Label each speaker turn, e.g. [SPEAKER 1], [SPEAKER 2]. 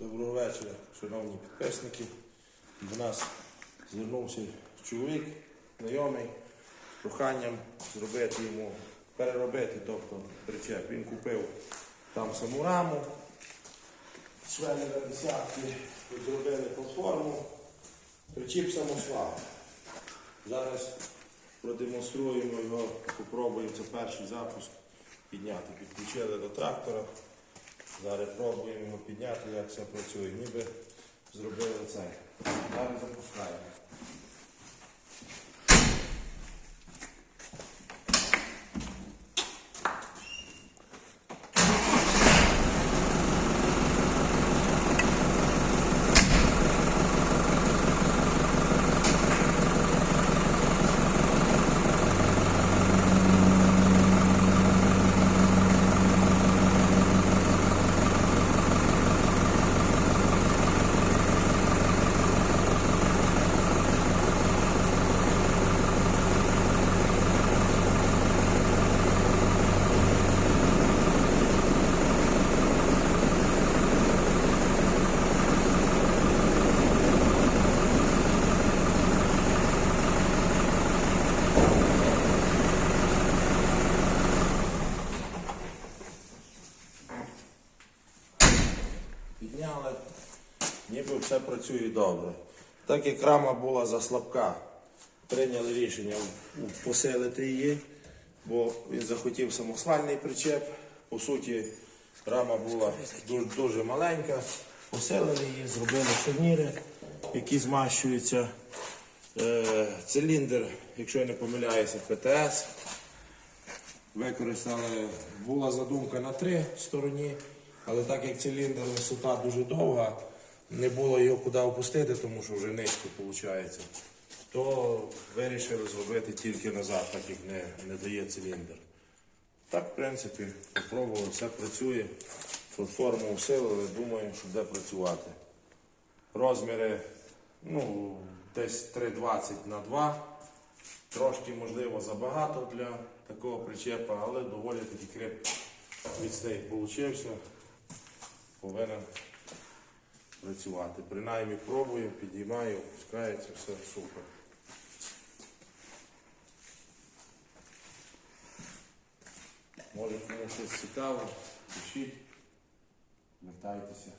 [SPEAKER 1] Доброго вечора, шановні підписники. До нас звернувся чоловік, знайомий, з проханням зробити йому, переробити, тобто причеп. Він купив там саму раму, швели на десятки, зробили платформу, причіп самослав. Зараз продемонструємо його, попробуємо, це перший запуск підняти. Підключили до трактора. Зараз пробуємо його підняти, як все працює. Ніби зробили це. Зараз запускаємо. Підняли, ніби все працює добре. Так як рама була заслабка, прийняли рішення посилити її, бо він захотів самосвальний причеп. По суті, рама була дуже, дуже маленька. Посилили її, зробили шарніри, які змащуються. Е, циліндр, якщо я не помиляюся, ПТС. Використали, була задумка на три стороні, але так як циліндр висота дуже довга, не було його куди опустити, тому що вже низько виходить, то вирішили зробити тільки назад, так як не, не дає циліндр. Так, в принципі, попробували, все працює. Платформу усилили, думаю, що буде працювати. Розміри ну, десь 3,20 на 2. Трошки, можливо, забагато для такого причепа, але доволі таки креп міцний получився. Повинен працювати. Принаймні пробую, підіймаю, опускається, все супер. Може кому щось цікаво, пишіть, звертайтеся.